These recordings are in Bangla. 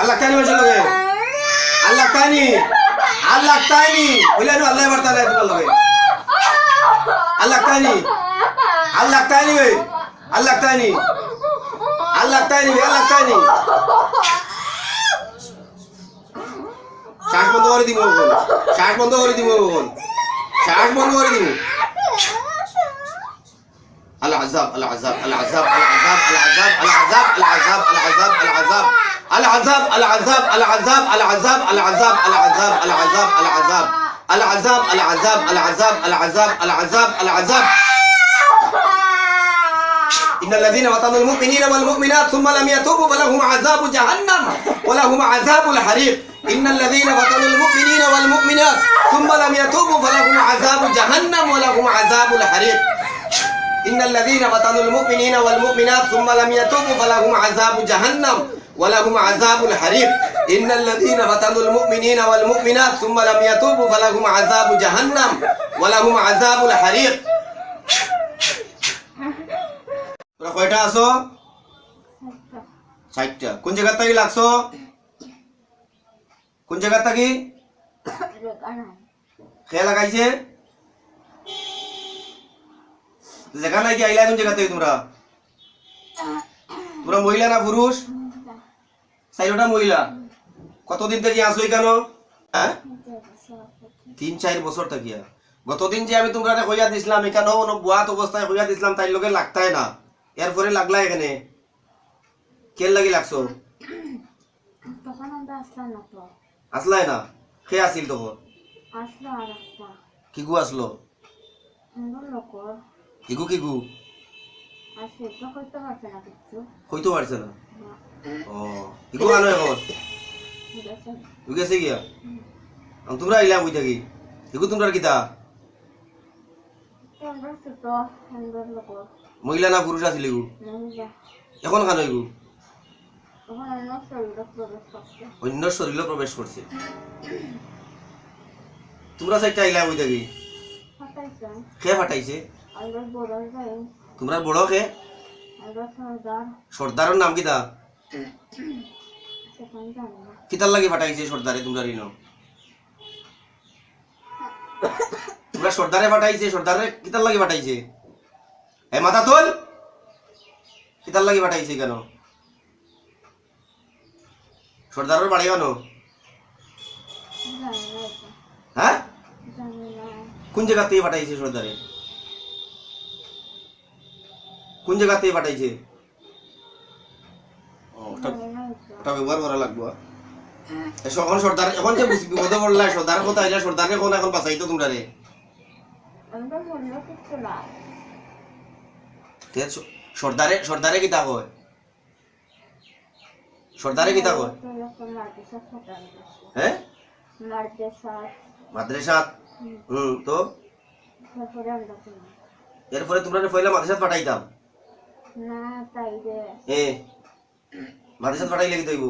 আল্লাহ তানি মানুষের লগে আল্লাহ তানি আল্লাহ তানি বলে আনো আল্লাহ বার্তা নাই তোমার লগে আল্লাহ তানি আল্লাহ তানি বে আল্লাহ তানি আল্লাহ তানি বে আল্লাহ তানি শ্বাস বন্ধ করে দিব ওখন শ্বাস বন্ধ করে দিব ওখন শ্বাস বন্ধ করে দিব العذاب العذاب العذاب العذاب العذاب العذاب العذاب العذاب العذاب العذاب العذاب العذاب العذاب العذاب العذاب العذاب العذاب العذاب العذاب العذاب العذاب العذاب العذاب إن الذين فتنوا المؤمنين والمؤمنات ثم لم يتوبوا فلهم عذاب جهنم ولهم عذاب الحريق إن الذين فتنوا المؤمنين والمؤمنات ثم لم يتوبوا فلهم عذاب جهنم ولهم عذاب الحريق إن الذين فتنوا المؤمنين والمؤمنات ثم لم يتوبوا فلهم عذاب جهنم ولهم عذاب الحريق إن الذين فتنوا المؤمنين والمؤمنات ثم لم يتوبوا فلهم عذاب جهنم ولهم عذاب الحريق তোরা কয়টা আছো ষাটটা কোন জায়গার থাকি লাগছো কোন জায়গার থাকি খেয়ে লাগাইছে জায়গা নাই কি আইলা কোন জায়গা থেকে তোমরা তোমরা মহিলা না পুরুষ চাইরটা মহিলা। কতদিন থেকে আসো এখানে? হ্যাঁ? তিন চার বছর থাকিয়া গতদিন যে আমি তোমরা হইয়া দিছিলাম এখানেও কোনো বুয়াত অবস্থায় হইয়া দিছিলাম তাই লোকে লাগতাই না। এরপরে লাগলা এখানে। কেন লাগি লাগছো? আসলাই না? সে আসিল তখন একটা। কিগু আসলো? কিগু কিগু? হইতে পারছে না ও ইগো ভালো এখন ঠিক আছে। গিয়া? তোমরা আইলা বুঝা কি? ইগো তোমরা কিতা? মহিলা না পুরুষ আছিল ইগু? এখন খানো ইগু? অন্য শরীরে প্রবেশ করছে। তোমরা সাইডটা আইলা বুঝা থাকি কে ফাটাইছে? তোমরা বড় কে? সর্দার। সর্দারের নাম কিতা সেখানে জানি না কিতার লাগি ফাটাইছে সর্দারে তোমরা ঋণ তোমরা সর্দারে ফাটাইছে সর্দারে কিতার লাগে ফাটাইছে? এ মাথা তোল! কিতার লাগে ফাটাইছে কেন? সর্দারের বাড়ি কেন না হ্যাঁ? কোন জায়গা থেকে পাঠাইছে সর্দারে? কোন জায়গা থেকে পাঠাইছে? ওটা ব্যবহার করা লাগবো এসব এখন সর্দার এখন যে বিপদে পড়লা সর্দার কথা আইলা সর্দারে কোন এখন বাঁচাইতো তোমরা রে? সর্দারে সর্দারে কিতা কয়? সর্দারে কিতা কয়? হ্যাঁ? মাদ্রাসা। মাদ্রাসাত হুম। তো? তারপরে আমরা কিনি এরপরে তোমরা পয়লা মাদ্রাসাত পাঠাইতাম। না তাই দে এ মাদ্রাসা পড়াই লাগি দইব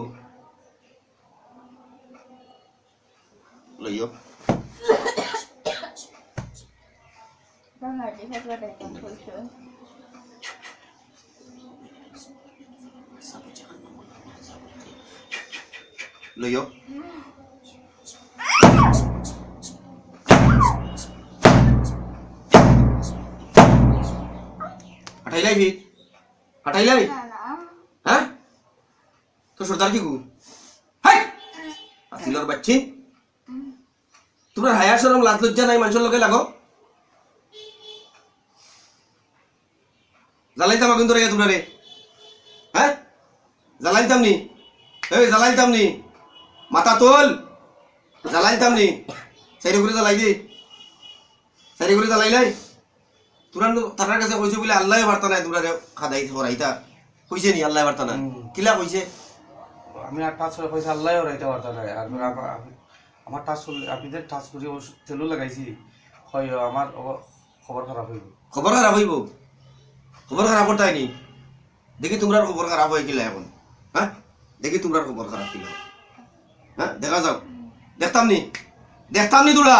লইও বাংলাদেশে পড়াই কইছো লইও thấy đây thì হাঁটাইলাই হ্যাঁ? তো সর্দার কি গু? হাই! আসিলর বাচ্চি। তোমরা হায়ার সরম লাজ লজ্জা নাই মানুষের লগে লাগো। জ্বালাইতাম কিন্তু রে তোমরা রে। হ্যাঁ? জ্বালাইতাম নি। এই জ্বালাইতাম নি। মাথা তোল। জ্বালাইতাম নি। সাইডে করে জ্বালাই দি। সাইডে করে জ্বালাইলাই তোরা তার কাছে কইছে বলে আল্লাহ বার্তা নাই তোমরা খাদাই হরাইতা কইছে নি আল্লাহ বার্তা না হুম। কিলা কইছে আমি আর টাচ করে পয়সা আল্লাহ রাইতে পারতাম না আর আমার- আমি- আমার টাচ আপনাদের টাচ করে তেলও লাগাইছি হয় আমার খবর খারাপ হইব খবর খারাপ হইব খবর খারাপ করতে হয়নি দেখি তোমরা খবর খারাপ হয়ে গেলে এখন। হ্যাঁ দেখি তোমরা খবর খারাপ কিলা হ্যাঁ দেখা যাও দেখতাম নি? দেখতাম নি তোরা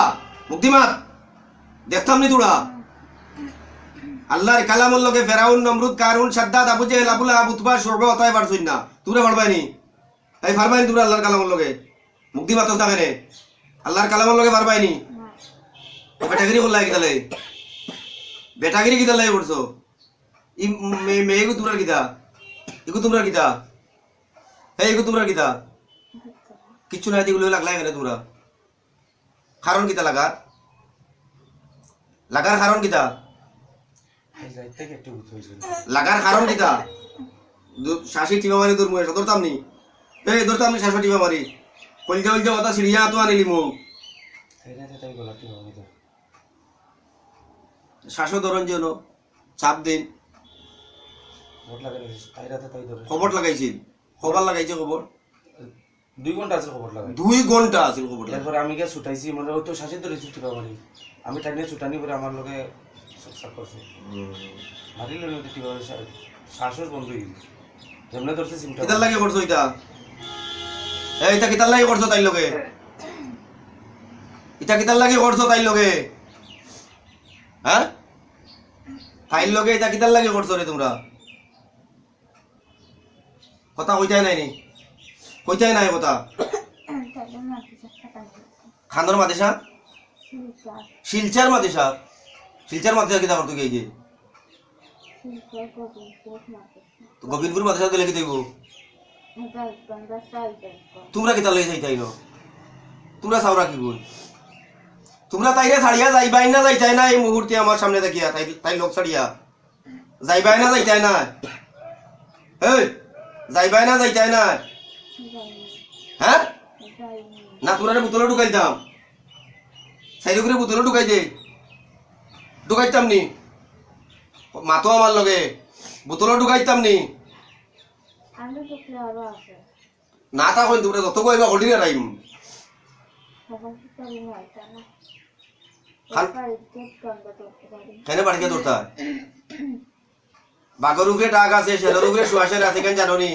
মুক্তিমাত? দেখতাম নি তোরা আল্লাহর কালামুল লগে ফেরাউন, নমরুদ, কারুন, সাদ্দাদ, আবু জেহেল, আবুল আবু তুবা সর্ব অতয় পারছুন না। তোমরা পারবাই নি এই পারবাইনি তোমরা আল্লাহর কালামের লগে। মুক্তি মাত্র থাকে রে। আল্লাহর কালামের লগে পারবাইনি না বেটাগিরি করলাই কিতালে বেটাগিরি কিতা লাই করছ ই মে- মেয়েগু তোমরা কিতা? ইগু তোমরা কিতা? হে ইগু তোমরা কিতা? কিচ্ছু নাই এগুলো লাগলাই কেন তোমরা। কারণ কিতা লাগার? লাগার কারণ কিতা এই যাই থেকে একটু উঠে হয়েছিল লাগার কারণ কিতা শাসি টিপা মারি তোর মুয়ে ধরতাম নি। এই ধরতাম নি শাসা টিপা মারি। কলিজা কথা সিঁড়িয়া তো আনিলি মুখ। শ্বাসও ধরন যেন চাপ দিন। খবর লাগাইছিল খবর লাগাইছে। খবর দুই ঘণ্টা আছে খবর লাগাই। দুই ঘণ্টা আছিল খবর এরপরে আমি গিয়ে ছুটাইছি মানে ওই তো শাসি মারি। আমি টাইনে ছুটানি করে আমার লগে শ্বাসও বন্ধ হয়ে গেছে। যেমনে ধরছে সিমটা। কিতার লাগে করছ এটা? এই এটা কিতার লাগে করছ তাই লগে? এটা কিতার লাগে করছ তাই লগে? হ্যাঁ? তাইর লগে এটা কিতার লাগে করছ রে তোমরা? কথা কইতাই নাই নি। কইতাই নাই কথা। খান্দর মাদেশা শিলচার। মাদেশা শিলচার মাদেশা কিতা করতো গিয়ে তো গোবিন্দপুর মাদেশা গেলে কি দেব তোমরা কিতার লাগে যাইতাই ন তোমরা চাওরা কি বল তোমরা তাইরে ছাড়িয়া যাইবাই না যাইতাই না এই মুহূর্তে আমার সামনে দেখিয়া তাই তাই লোক ছাড়িয়া। যাইবাই না যাইতাই না। এই যাইবাই না যাইতাই না। হ্যাঁ? না তোরা বোতলে ঢুকাইতাম। সাইড করে বোতলে ঢুকাই দে। ঢুকাইতাম নি মাতো আমার লগে বোতলে ঢুকাইতাম নি না তা কই তোমরা যত কইবা হলি না রাইম। সবার ভিতরে হয়তো না। খাল- বাড়িতে গঙ্গা ধরতে কেন তোরতা বাঘর উপরে ডাক আছে শেরের উপরে শুয়াশের আছে কেন জানো নি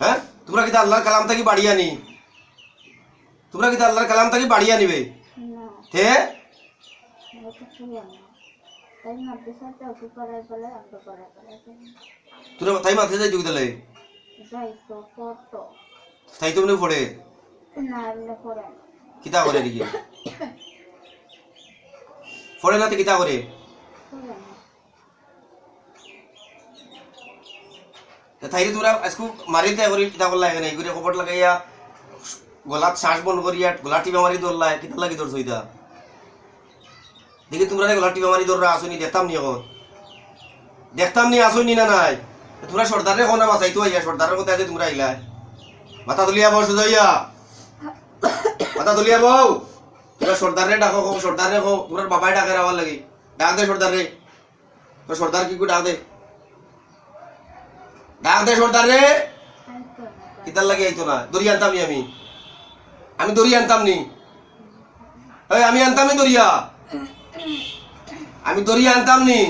হ্যাঁ? তোমরা কিন্তু আল্লাহর কালাম থাকি বাড়িয়া নি তোমরা কিন্তু আল্লাহর কালাম থাকি বাড়িয়া নিবে না। তে এটা কিছু না তাই মাদ্রাসাতে অপু করার বলে অঙ্ক করার বলে তোরা তাই মাথায় যাই দিলে যাই তো পড়তো তাই তুমি পড়ে। না এলে পড়ে কিতা করে দেখি পড়ে না তো কিতা করে? তাইরে তোরা আজকু মারি দেয় কিতা করলা এখানে? কপট লাগাইয়া গলাত শ্বাস বন্ধ করিয়া গলা টিপা মারি ধরলা, কিতা লাগি ধরছো ইতা দেখি তোমরা গলা টিপা মারি ধররা আসুনি, দেখতাম নি এখন। দেখতাম নি, আসুনি না নাই? তোমরা সর্দারে কোন বাসাই তো আইয়া সর্দারের কথা আছে তোমরা আইলা? মাথা তুলিয়া বউ সুজাইয়া মাথা তুলিয়া বউ। তোমরা সর্দারে ডাকো কো সর্দারে কো তোমরা বাবাই ডাকে রাওয়ার লাগি। ডাক দে সর্দারে তো সর্দার কি ডাক দে। ডাক দে সর্দার কিতার লাগে আইতো না? দড়ি আনতাম নি আমি। আমি দড়ি আনতাম নি। আমি আনতাম নি দড়িয়া। আমি দড়ি আনতাম নি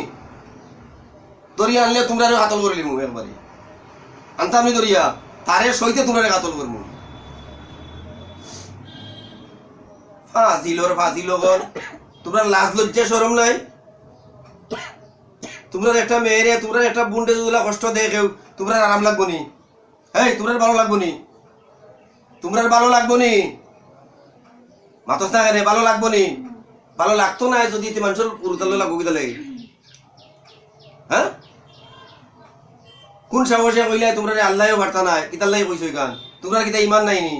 দড়ি আনলে তোমরা কাতল করে লিমু একবারে। আনতাম নি দড়িয়া তারে সইতে তোমরা কাতল করব ফাজিলর ফাজিলগর তোমরা লাজ লজ্জা শরম নাই। তোমরা একটা মেয়েরে তোমরা একটা বুন্ডে যদি কষ্ট দেখেও তোমরা আরাম লাগবো নি। এই তোমরা ভালো লাগবো নি। তোমরা ভালো লাগবো নি। মাতস না ভালো লাগবো নি। ভালো লাগতো না যদি তে মানুষের উরুতালে লাগবো কিতালে হ্যাঁ? কোন সাহসে কইলে তোমরা আল্লাহও বার্তা নাই কিতাল্লাই কইছো গান তোমরা কিতা ইমান নাই নি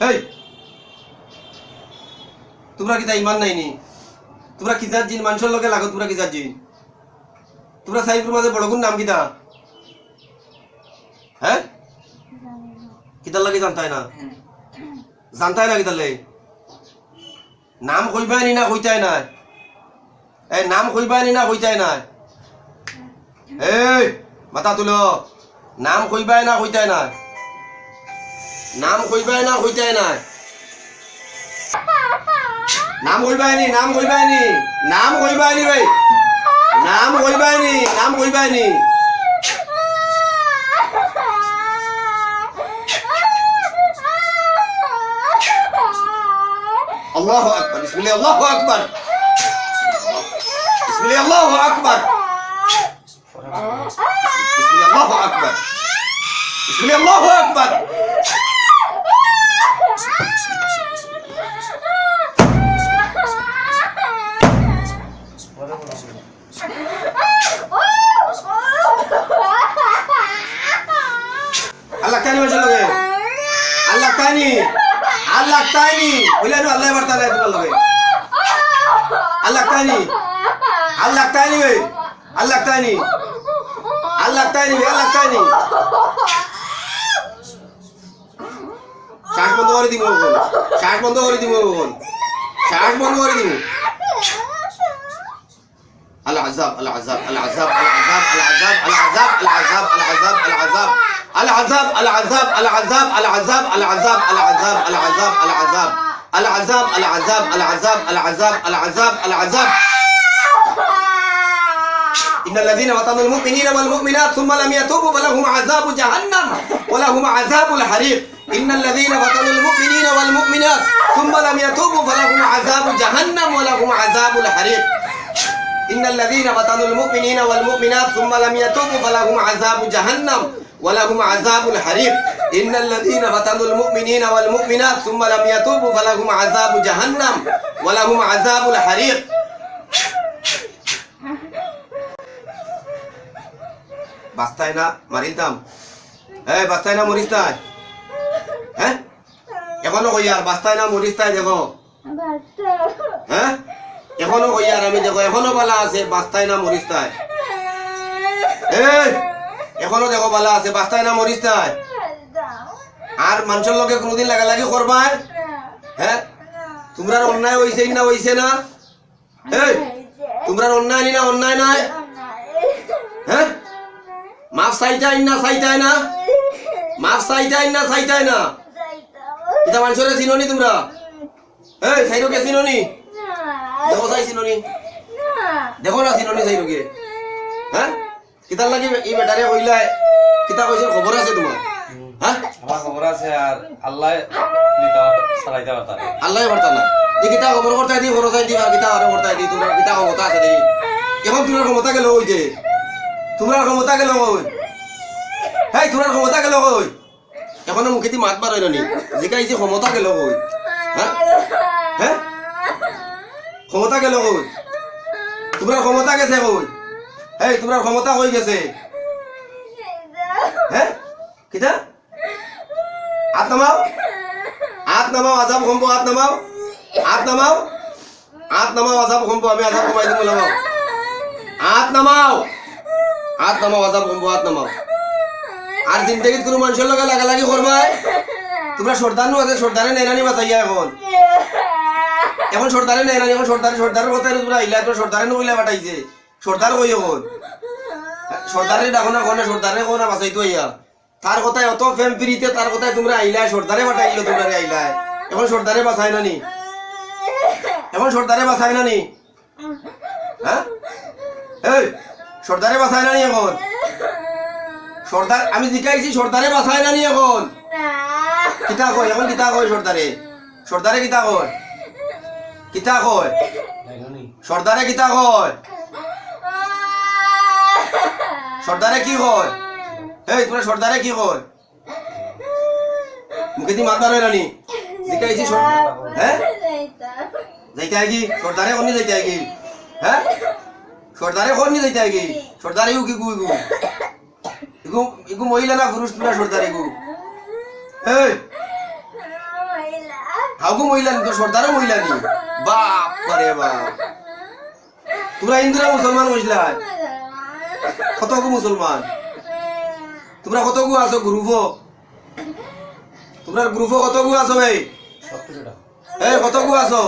এই তোমরা কিতা ইমান নাই নি তোমরা কিজার জিন? মানুষের লগে লাগো তোমরা কিজার জিন? তোমরা সাইফুর মাঝে বড় কোন নাম কিতা হ্যাঁ? কিতার লাগে জানতাই না? জানতাই না কিতার লাগে? নাম কইবাই নি না কইতাই না এই নাম কইবাই নি না কইতাই না এই, মাথা তুলো। নাম কইবাই না কইতাই না নাম কইবাই না কইতাই না নাম কইবাই নি, নাম কইবাই নি? নাম কইবাই নি, ভাই। নাম কইবাই নি, নাম কইবাই নি। الله أكبر. بسم الله الله أكبر. بسم الله الله أكبر. بسم الله الله أكبر. بسم الله الله أكبر. الله كاني وجه الله كاني আল্লাহ কানি বলে না আল্লাহ বার্তা নাই তোমার লগে আল্লাহ কানি আল্লাহ কানি বে আল্লাহ কানি আল্লাহ কানি বে আল্লাহ কানি শ্বাস বন্ধ করে দিব এখন শ্বাস বন্ধ করে দিব এখন শ্বাস বন্ধ করে দিব العذاب العذاب العذاب العذاب العذاب العذاب العذاب العذاب العذاب العذاب العذاب العذاب العذاب العذاب العذاب العذاب العذاب العذاب العذاب العذاب العذاب العذاب العذاب إن الذين فتنوا المؤمنين والمؤمنات ثم لم يتوبوا فلهم عذاب جهنم ولهم عذاب الحريق إن الذين فتنوا المؤمنين والمؤمنات ثم لم يتوبوا فلهم عذاب جهنم ولهم عذاب الحريق إن الذين فتنوا المؤمنين والمؤمنات ثم لم يتوبوا فلهم عذاب جهنم ولهم عذاب الحريق إن الذين فتنوا المؤمنين والمؤمنات ثم لم يتوبوا فلهم عذاب جهنم ولهم عذاب الحريق বাস্তায় না মারিতাম এই বাস্তায় না মরিস্তায় হ্যাঁ এখনো কই আর বাস্তায় না মরিস্তায় দেখো হ্যাঁ এখনো কই আর আমি দেখো এখনো বালা আছে বাস্তায় না মরিস্তায় এই এখনও দেখো বালা আছে, বাস্তায় না মরিস্তায় আর মানুষের লগে কোনোদিন লাগালাগি করবাই হ্যাঁ? তোমরা অন্যায় হইছে না হইছে না? এই তোমরা অন্যায় নি না অন্যায় নাই? হ্যাঁ? মাফ চাইতাই না চাইতাই না? মাফ চাইতাই না চাইতাই না? এটা মানুষের চিননি তোমরা? এই সাইরকে চিননি? দেখো চাই চিননি? দেখো না চিননি সাইরকে হ্যাঁ? কিতার লাগি এই বেটারে কইলাই কিতা কইছিল খবর আছে তোমার হ্যাঁ আমার খবর আছে আর আল্লাহ দিতে চালাইতে পারতাম আল্লাহ বার্তা না যে কিতা খবর করতে দি খরচ দি বা কিতা আরও করতে দি তোমার কিতা ক্ষমতা আছে দেখি এখন তোমার ক্ষমতা গেল ওই যে? তোমার ক্ষমতা গেল ওই হেই তোমার ক্ষমতা গেল ওই এখনও মুখে দি মাত বাড়াই নি জিকাইছি ক্ষমতা গেল ওই হ্যাঁ হ্যাঁ ক্ষমতা গেল ওই তোমার ক্ষমতা গেছে ওই হেই তোমার ক্ষমতা হয়ে গেছে। হ্যাঁ কিতা হাত নামাও। হাত নামাও, আজাব কমব হাত নামাও। হাত নামাও। হাত নামাও, আজাব কমব আমি আজাব কমাই দিব, নামাও। হাত নামাও। হাত নামাও, আজাব কমব হাত নামাও। আর জিন্দগিত কোনো মানুষের লগে লাগালাগি করবাই? তোমরা সর্দারও আছে সর্দারে নেরানি বাঁচাইয়া এখন। এখন সর্দারে নেরানি এখন সর্দারে সর্দারের কথা তোমরা আইলা তো সর্দারে নইলা বাটাইছে সর্দার কই এখন সর্দারে ডাকো না কোন সর্দারে কোন বাঁচাইতো আইয়া তার কথায় অত ফেম ফিরিতে তার কথায় তোমরা আইলা সর্দারে বাটাইলো তোমরা আইলা এখন সর্দারে বাঁচাই না নি এখন সর্দারে বাঁচাই না নি হ্যাঁ এই সর্দারে বাঁচাই না নি এখন। সর্দার আমি জিকাইছি সর্দারে বাঁচাই না নি এখন। কিতা কয়, এখন কিতা কয় সর্দারে সর্দারে কিতা কয়? কিতা কয়? সর্দারে কিতা কয়? সর্দারে কি কয়? এই, তোরা সর্দারে কি কয়? মুখে দি মাত বাড়াই রানি জিকাইছি হ্যাঁ? যাইতে আগে সর্দারে কোনি যাইতে আগে হ্যাঁ? সর্দারে কোনি যাইতে আগে সর্দারে ইউ কি গু, ইগু? ইগু মহিলা না পুরুষ পুরা সর্দারে এই! হাগু মহিলা নি তো সর্দারে মহিলা নি? বাপ রে বাপ। তোমরা হিন্দুরা মুসলমান বুঝলা কতগু মুসলমান? তোমরা কতগু আছো গ্রুপ তোমরা গ্রুপ কতগু আছো কিছুটা এই কতগু আছো?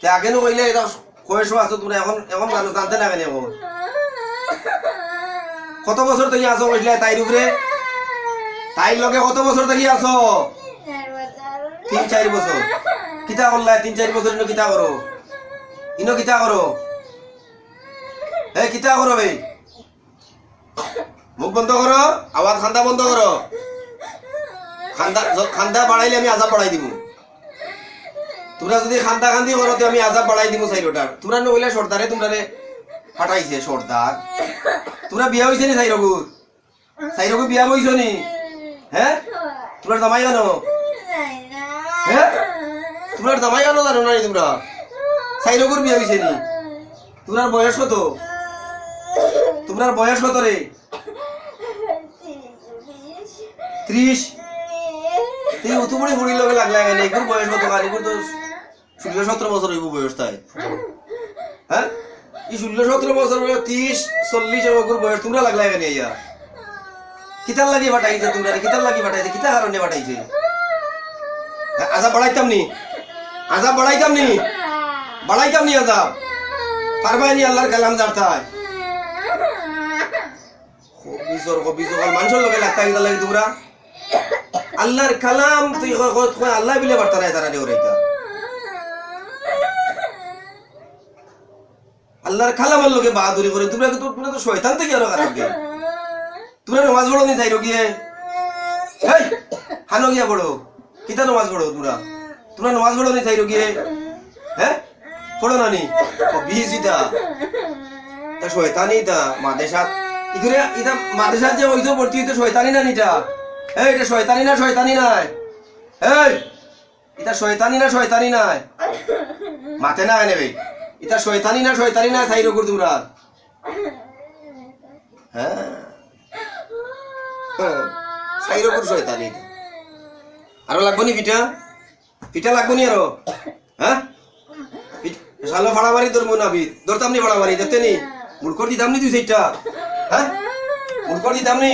তে আগে নো কইলে এটা কয়েছো আছো তোমরা, এখন এখন জানো জানতে না এখন। কত বছর থেকে আছো কইলে তাইর উপরে তাইর লগে কত বছর থেকে আছো? তিন চার বছর কিতা করলা তিন চার বছর ইনো কিতা করো ইনো কিতা করো এই কিতা করো ভাই মুখ বন্ধ করো, আওয়াজ খান্দা বন্ধ করো। খান্দা খান্দা বাড়াইলে আমি আজাব বাড়াই দিব তোমরা যদি খান্দা খান্দি করো, তো আমি আজাব বাড়াই দিব সাইরোটার তোমরা নইলে সর্দারে তোমরা ফাটাইছে সর্দার তোমরা বিয়া হইছে নি সাইরগুর সাইরগু বিয়া হইছ নি হ্যাঁ তোমরা জামাই জানো? হ্যাঁ তোমরা জামাই জানো জানো না তোমরা? সাইরকুর বিয়ে হয়েছে নি তোমার বয়স কত? তোমার বয়স কত রে? ত্রিশ। তুই ফুড়ির লগে লাগলা গেলে এগুর বয়স কত কার? এগুর তো ষোলো সতেরো বছর হইব বয়স তাই। হ্যাঁ? এই ষোলো সতেরো বছর বয়স ত্রিশ চল্লিশ এগুর বয়স তোমরা লাগলা গেলে ইয়া কিতার লাগি পাঠাইছে তোমরা? কিতার লাগি পাঠাইছে? কিতার কারণে পাঠাইছে? হ্যাঁ, আজাব বাড়াইতাম নি? আজাব বাড়াইতাম নি? বাড়াইতাম নি আজাব? পারবাই নি আল্লাহর কালাম জারতায় হবিজর হবিজর মানুষের লগে লাগতা আল্লাহর কালাম, তুই আল্লাহ বিলে বার্তা নাই তারা দেওয়ার আল্লাহর কালামের লগে বাহাদুরি করে, তোমরা তো শয়তান থেকে আরও খারাপ গিয়ে নামাজ পড়ো নি যাইরো গিয়ে হেই, হানো গিয়া পড়ো। কিতা নামাজ পড়ো তোমরা? তোমরা নামাজ পড়ো নি যাইরো গিয়ে হ্যাঁ পড়ো না নি? বিহিসিতা তা শয়তানি তা মাদেশাত ইগুরে ইটা মাদেশাত যে ভর্তি হইতো শয়তানি না এই এটা শয়তানি না শয়তানি নাই? এই শয়তানি না শয়তানি নাই? না শয়তানি না শয়তানি না সাইরো কর তোমরা হ্যাঁ? হ্যাঁ, সাইরো কর শয়তানি। আরও লাগবো নি পিঠা? পিঠা লাগবো নি আরও? হ্যাঁ? শালো ফাড়া মারি মন আবি ধরতাম নি ফাড়া মারি দেখতে নি? মুড়কর দিতাম নি তুই সেইটা? হ্যাঁ? মুড়কর দিতাম নি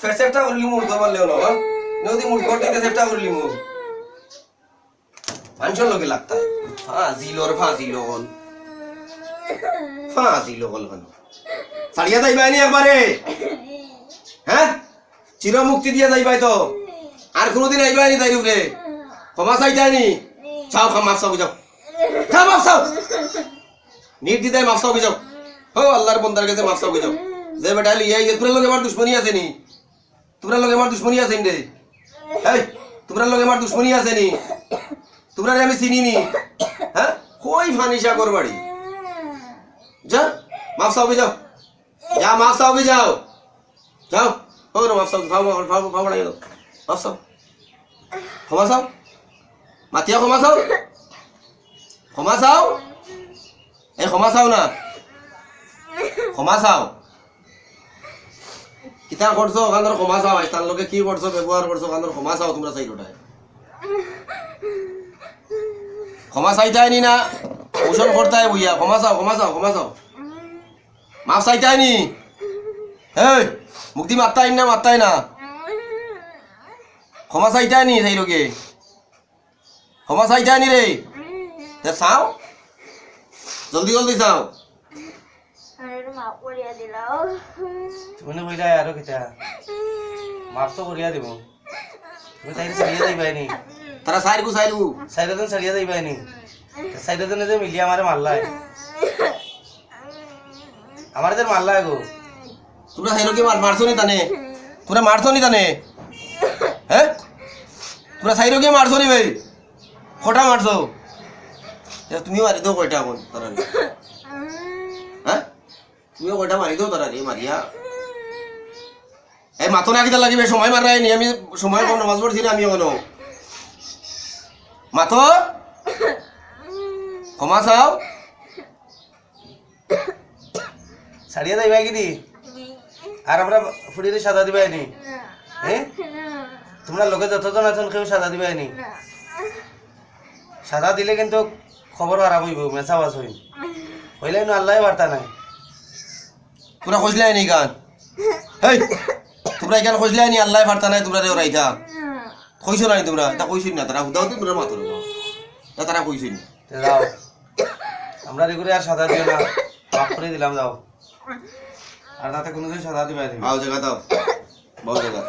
ফের চেষ্টা করলি মুড়কর মারলেও না হ্যাঁ? নদী মুড়কর দিতে চেষ্টা করলি মু মানুষের লগে লাগতা। ফাজিলর ফাজিল হল ফাজিল হল হল সারিয়া যাইবাই নি একবারে? হ্যাঁ? চির মুক্তি দিয়া যাইবাই তো। আর কোনোদিন আইবাই নি তাই উপরে ক্ষমা চাইতাই নি। চাও খা মাফ চাও যাও খা মাফ চাও। নির্দিদায় মাফ চাও যাও হো আল্লাহর বন্দার কাছে মাফ চাও যাও যে বেটা লিয়াই যে তোমরা লগে আমার দুশ্মনী আছে নি? তোমরা লগে আমার দুশ্মনী আছে নি রে? এই তোমরা লগে আমার দুশ্মনী আছে নি? তোমরা আমি চিনি নি। হ্যাঁ? কই ফানিসা কর বাড়ি? যা মাফ চাও যাও? যা মাফ চাও যাও? যাও। হো না মাফ চাও ভাও ভাও ভাও ভাও দাও মাফ চাও। ক্ষমা চাও? মাতিয়া ক্ষমা চাও? ক্ষমা চাও? এই ক্ষমা চাও না? ক্ষমা চাও। কিতা করছ ওখানের ক্ষমা চাও। তার লোকে কি করছ ব্যবহার করছ ওখানের ক্ষমা চাও তোমরা চাইরোটায় ক্ষমা চাইতাই নি না? পোষণ করতাই বইয়া ক্ষমা চাও ক্ষমা চাও ক্ষমা চাও। মাফ চাইতাই নি? হেই মুক্তি মারতাই না মারতাই না? ক্ষমা চাইতাই নি সেই লোকে ক্ষমা চাইতাই নি রে চাও? জলদি জলদি চাও। মাফ করিয়া দিল তুমি কইলা আৰু কেতিয়া মাফটো কৰিয়া দিব। তুমি তাইৰ চাৰিয়া যাইবাই নি? তারা সাইরগু সাইরগু চাৰিজন চাৰিয়া যাইবাই নি? চাৰিজনে যে মিলি আমাৰে মাৰলাই আমাৰ যে মাৰলাই গো তোমরা সাইরকে মার মারছো নি তানে? তোমরা মারছো নি তানে? হ্যাঁ তোমরা সাইরকে মারছো নি ভাই? কটা মারছো তুমিও মারি দাও কয়টা এখন তারা হ্যাঁ তুমিও কয়টা মারি দাও তারা রে মারিয়া। এই মাথো না কিতা লাগিবে সময় মারাই নি আমি সময় কম নামাজ পড়ছি আমি এখনও মাথো, ক্ষমা চাও? চাৰিয়া যাইবাই কি দি আর আমরা ফুড়িরে সাদা দিবাই নি হ্যাঁ তোমরা লোকে যতজন আছেন, কেউ সাদা দিবাই নি সাদা দিলে কিন্তু খবর খারাপ হইব মেচা বাস হইব হইলে আল্লাহ বার্তা নাই। তোমরা খুঁজলাই নি গান? হেই তোমরা এখানে খুঁজলাই নি আল্লাহ ফারতা নাই তোমরা রে ওরাইতা কইছো নাই তোমরা? এটা কইছো না তারা হুদাও তো তোমরা মাতো না তারা কইছো না। তে যাও। আমরা রেগুলে আর সাদা দিও না। মাফ করে দিলাম যাও। আর তাতে কোনোদিন সাদা দিবি। আও জায়গা দাও। বাও জায়গা।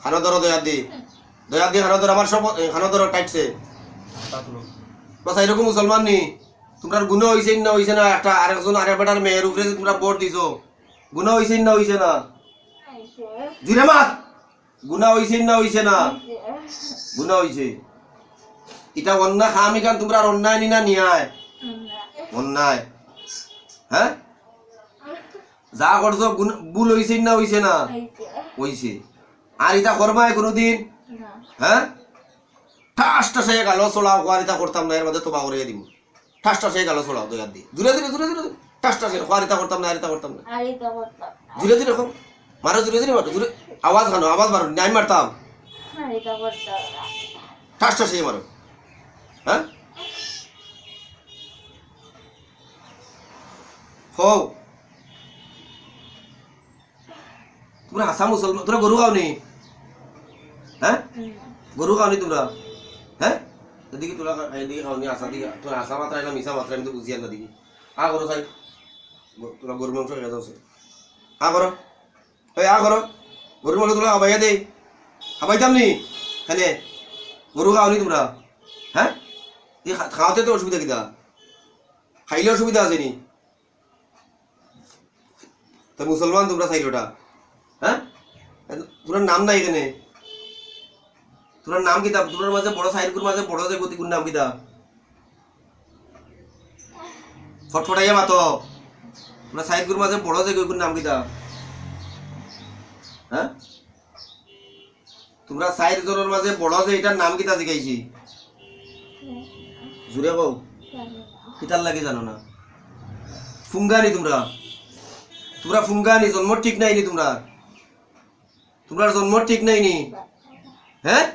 খানো ধরো দয়া দি। দয়া দি খানো ধরো আমার সব খানো ধরো টাইটছে বাস এরকম মুসলমান নি। তোমরা গুণ হইছে না হইছে না? একটা আরেকজন আরেক বেটার মেয়ের উপরে তোমরা ভোট দিছো গুণ হইছে না হইছে না? জুড়ে মাত! গুণা হইছে না হইছে না? গুণা হইছে। এটা অন্যায় খামি কান তোমরা আর অন্যায় নি না নিয়ায়। অন্যায়। হ্যাঁ? যা করছ ভুল হইছে না হইছে না? হইছে। আর ইটা করবাই কোনোদিন? হ্যাঁ? ঠাস ঠাসে গালো চলাও আর ইটা করতাম না এর মধ্যে তোবা করে দিব ঠাস ঠাসে গালো চলাও দয়ার দিয়ে। দূরে দূরে দূরে দূরে ঠাস ঠাসে আর ইটা করতাম না ইটা করতাম না। ধীরে ধীরে কম মারো ধীরে ধীরে মারো ধীরে আওয়াজ খানো আওয়াজ মারো নাই মারতাম। ঠাস ঠাসে মারো। হ্যাঁ? হও। তোমরা হাসা মুসলমান তোরা গরু খাওনি? হ্যাঁ। গরু খাওনি তোমরা হ্যাঁ তোরা খা- এদিকে খাওনি আসা, দিকে তোরা আসা মাত্রা না মিশা মাত্রা আমি তো বুঝি না দিকে আ করো, সাই। তোরা গরু মাংস খেয়ে যাচ্ছে আ করো। ওই আ করো। গরু মাংস তোরা খাবাইয়া দে। খাবাইতাম নি? হ্যাঁ গরু খাওনি তোমরা? হ্যাঁ? খাওয়াতে তো অসুবিধা কিতা? খাইলে অসুবিধা আছে নি? তা মুসলমান তোমরা চাইলোটা হ্যাঁ? তোর নাম নাই এখানে। তোর নাম কিতা তোর মাঝে বড় সাইডগুর মাঝে বড় যে গতিগুর নাম কিতা ফটফটাইয়া মাতো। তোর সাইডগুর মাঝে বড় যে গতিগুর নাম কিতা হ্যাঁ? তোমরা সাইড জনের মাঝে বড় যে এটার নাম কিতা শিখাইছি? জুড়ে কও। কিতার লাগে জানো না? ফুঙ্গানি তোমরা। তোমরা ফুঙ্গানি জন্ম ঠিক নাই নি তোমরা। তোমরা জন্ম ঠিক নাই নি। হ্যাঁ?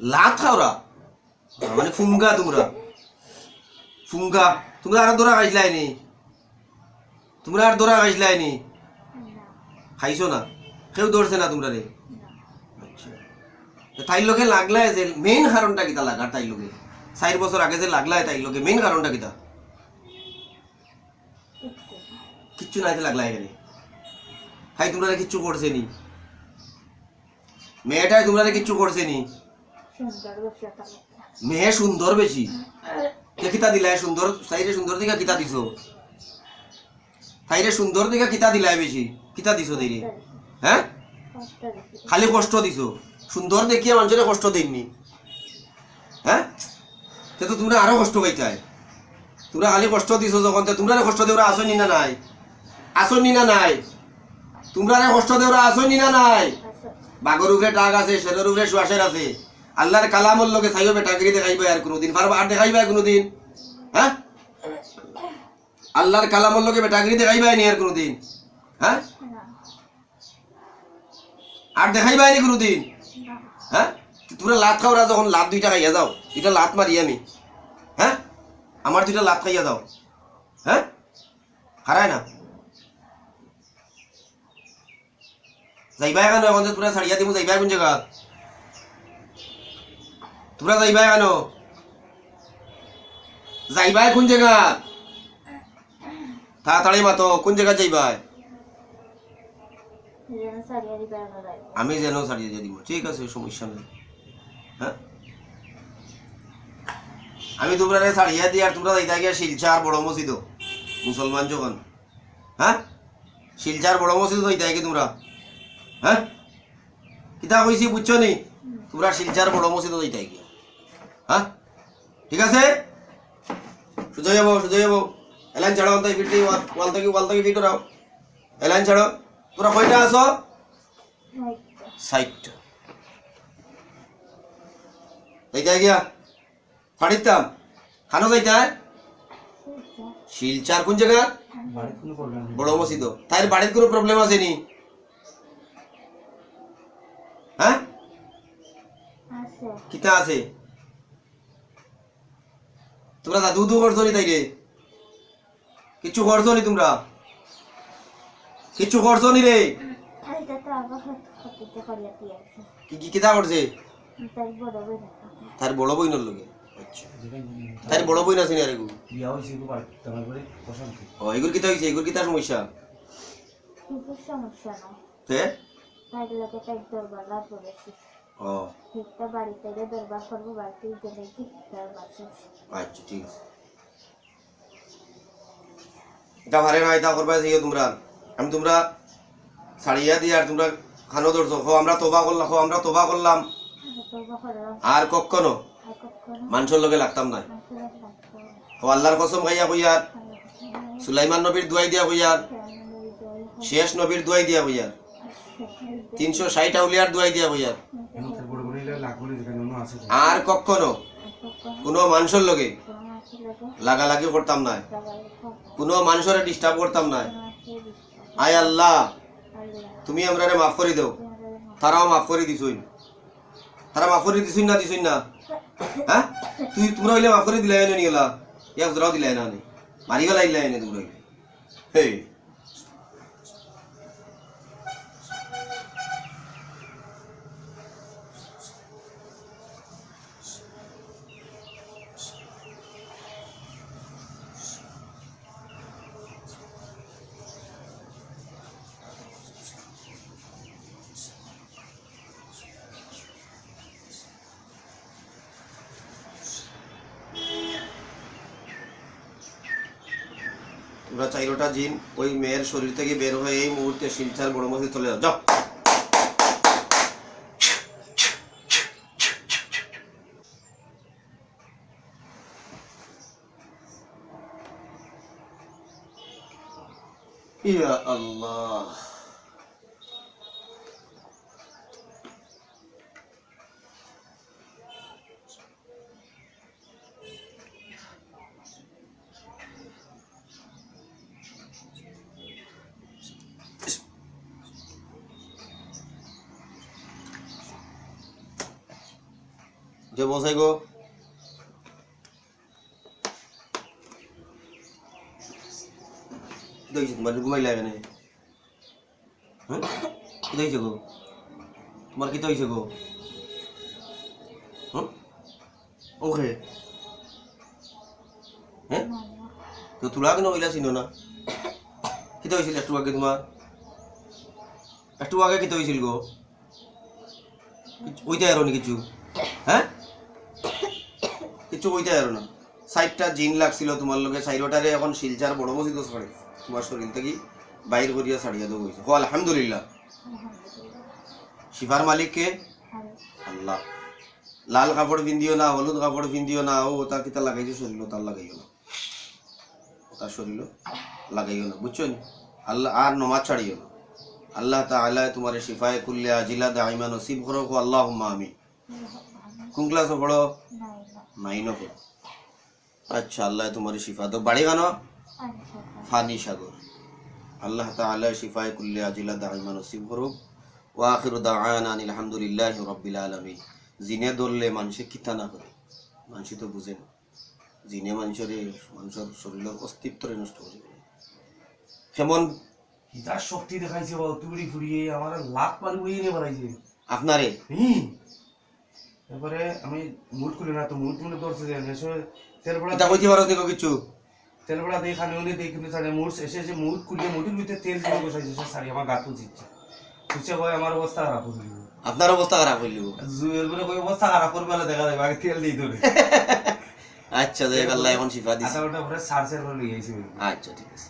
লাত খাওরা মানে ফুঙ্গা তোমরা। ফুঙ্গা। তোমরা আর দোরা খাইছিলাই নি তোমরা আর দোরা খাইছিলাই নি খাইছো না? কেউ দৌড়ছে না তোমরা রে। আচ্ছা তাইর লোকে লাগলাই যে মেইন কারণটা কিতা লাগার তাইর লোকে চার বছর আগে যে লাগলাই তাইর লোকে মেইন কারণটা কিতা কিচ্ছু নাই লাগলা এখানে হাই তোমরা কিচ্ছু করছে নি মেয়েটাই তোমরা কিচ্ছু করছে নি। মেয়ে সুন্দর বেশি। কিতা দিলাই সুন্দর সাইরে সুন্দর দিকা কিতা দিছো? সাইরে সুন্দর দিকা কিতা দিলাই বেশি? কিতা দিছো দেরি হ্যাঁ? খালি কষ্ট দিছো। সুন্দর দেখিয়ে মানুষের কষ্ট দিননি। হ্যাঁ? তে তো তোমরা আরও কষ্ট পাইতাই। তোমরা খালি কষ্ট দিছো যখন তোমরা কষ্ট দেওয়া আসনি না নাই? আসনি না নাই? তোমরা কষ্ট দেওয়া আসনি না নাই? আচ্ছা, বাঘর উপরে টাক আছে শেরের উপরে শ্বাসের আছে। আল্লাহর কালামর লগে চাইবে বেটাগিরি দেখাইবে আর কোনোদিন পারবা আর দেখাইবে কোনোদিন? হ্যাঁ? আল্লাহর কালামর লোকে বেটাগিরি দেখাইবে নি আর কোনোদিন? হ্যাঁ? আর দেখাইবে নি কোনোদিন। হ্যাঁ? তোমরা লাত খাওয়া যখন, লাত দুইটা খাইয়া যাও। দুইটা লাত মারি আমি। হ্যাঁ? আমার দুইটা লাত খাইয়া যাও। হ্যাঁ? হারায় না। যাইবা এখন যে তোমরা ছাড়িয়া দিব যাইবা কোন জায়গা? তোমরা যাইবা কেন? যাইবা কোন জায়গা? তাড়াতাড়ি মাতো, কোন জায়গা যাইবা? যেন সারিয়া দিবার বেলায়। আমি যেন ছাড়িয়ে দিয়ে দিব, ঠিক আছে, সমস্যা নেই। হ্যাঁ? আমি তোমরা ছাড়িয়ে দিই আর তোমরা যাইতা গিয়া শিলচার বড় মসজিদ মুসলমান যখন। হ্যাঁ? শিলচার বড় মসজিদ যাইতা কি তোমরা। হ্যাঁ? কিতা কইছি বুঝছ নি? তোমরা শিলচার বড় মসজিদ যাইতা গিয়া। ঠিক আছে? সুজয় যাব সুজয় যাব। এলাইন ছাড়ো অন্তই ফিরতে ওয়াল থেকে ওয়াল থেকে ফিট রাও এলাইন ছাড়ো। তোরা কয়টা আছো হয়তো। সাইটটা যাইতে গিয়া। ফাড়িতাম খানো যাইতে শিলচার কোন জায়গা বড় মসজিদ। তাই বাড়ির কোনো প্রবলেম আছে নি? হ্যাঁ? আছে। কিতা আছে? তোমরা দাদু দু করছ নি তাই রে কিচ্ছু করছ নি তোমরা। কিচ্ছু করছ নি রে। কি কি কিতা করছে? তাই বড় বই। তার বইনের লগে। আচ্ছা। তার বড় বইন আছে আর এগু বিয়া হয়েছে খুব তোমার করে পছন্দ ও এগুর কিতা হইছে? এগুর কিতা সমস্যা? সমস্যা নাই। বাড়ি থেকে দরবার করব বাড়িতে গেলে আচ্ছা ঠিক আছে। এটা ভারে করবা তোমরা। আমি তোমরা ছাড়িয়া দিয়ে আর তোমরা খানো ধরছো। হো আমরা তোবা করলাম হো আমরা তোবা করলাম। আর করলাম। আর কখনো? মানুষের লগে লাগতাম না। হো আল্লাহর কসম খাইয়া কইয়ার সুলাইমান নবীর দুয়াই দিয়া কইয়ার শেষ নবীর দোয়াই দিয়া বইয়ার তিনশো ষাট আউলিয়ার দোয়াই দিয়া বইয়ার আর কখনো কোনো মানুষের লগে লাগালাগি করতাম না কোনো মানুষের ডিস্টার্ব করতাম না আয় আল্লাহ তুমি আমরা মাফ করে দাও। তারাও মাফ করে দিছুই তারা মাফ করে দিছুই না দিছুই না? হ্যাঁ? তুই তোমরা হইলে মাফ করে দিলাই নিলা এক জোরাও দিলাই না নি। মারি গেলাই দিলাই না তোমরা হইলে। তোমরা চাইরোটা জিন, ওই মেয়ের শরীর থেকে বের হয়ে এই মুহূর্তে শিলচার বড় মসজিদ চলে যাও। ইয়া আল্লাহ। যে বসাই গো। দেখছি তোমার ঘুমাই লাগে না হ্যাঁ? দেখছ গো? তোমার কি হয়েছে গো? হুম ওকে। হ্যাঁ? তো তোলা কেন ওইলা চিনো না? কিতা হয়েছিল একটু আগে তোমার? একটু আগে কিতা হয়েছিল গো? ওইটা আরও কিছু। হ্যাঁ কিছু ওইটা আরও না। সাইডটা জিন লাগছিল তোমার লগে সাইডটারে এখন শিলচার বড় মসজিদ ছাড়ে। তোমার শরীর থেকে বাইর করিয়া ছাড়িয়া হয়েছে। ও আলহামদুলিল্লাহ। শিফার মালিক কে? আল্লাহ। লাল কাপড় পিন্দিও না হলুদ কাপড় পিন্দিও না ও ওটা কিতা লাগাইছো শরীর তার লাগাইও না। তার শরীর লাগাইও না বুঝছ? আল্লাহ আর নমাজ ছাড়িও না। আল্লাহ তাআলা তোমার শিফায়ে কুল্লে আজিলা দাইমা নসিব করো কো আল্লাহুম্মা আমিন কোন ক্লাসে পড়ো? নাইনও পড়ো আচ্ছা আল্লাহ তোমার শিফা। তো বাড়ি গানো ফানি সাগর। আল্লাহ তাআলা শিফায়ে কুল্লে আজিলা দাইমা নসিব করো ওয়া আখিরু দাওয়ানা আনিল হামদুলিল্লাহি রাব্বিল আলামিন। জিনে ধরলে মানুষে কিতা না করে। মানুষ তো বুঝে না। জিনে মানুষের মানুষের শরীরের অস্তিত্বরে নষ্ট করে। কেমন? যার শক্তি দেখাইছে বাবা তুড়ি ফুড়িয়ে আমার লাখ মারি বইয়ে নিয়ে বাড়াইছে আপনারে? হুম। এবারে আমি মুড খুলি না তো মুড মুড়ে ধরছে যে এসে তেল পড়া এটা কইতে পারো দেখো কিছু। তেল পড়া দিয়ে খানে উনি দিয়ে কিন্তু সাড়ে মুড এসে এসে মুড খুলিয়ে মুডের ভিতরে তেল দিয়ে বসাইছে সে শাড়ি আমার গাত উচিচ্ছে খুঁজে হয় আমার অবস্থা খারাপ দিব আপনার অবস্থা খারাপ হইল জুয়ের বলে কই অবস্থা খারাপ করবে দেখা যাবে আগে তেল দিয়ে ধরে। আচ্ছা দেখ আল্লাহ এখন শিফা দিছে। আধা ঘণ্টা পরে সার সার করে লিয়ে আইছি। আচ্ছা ঠিক আছে।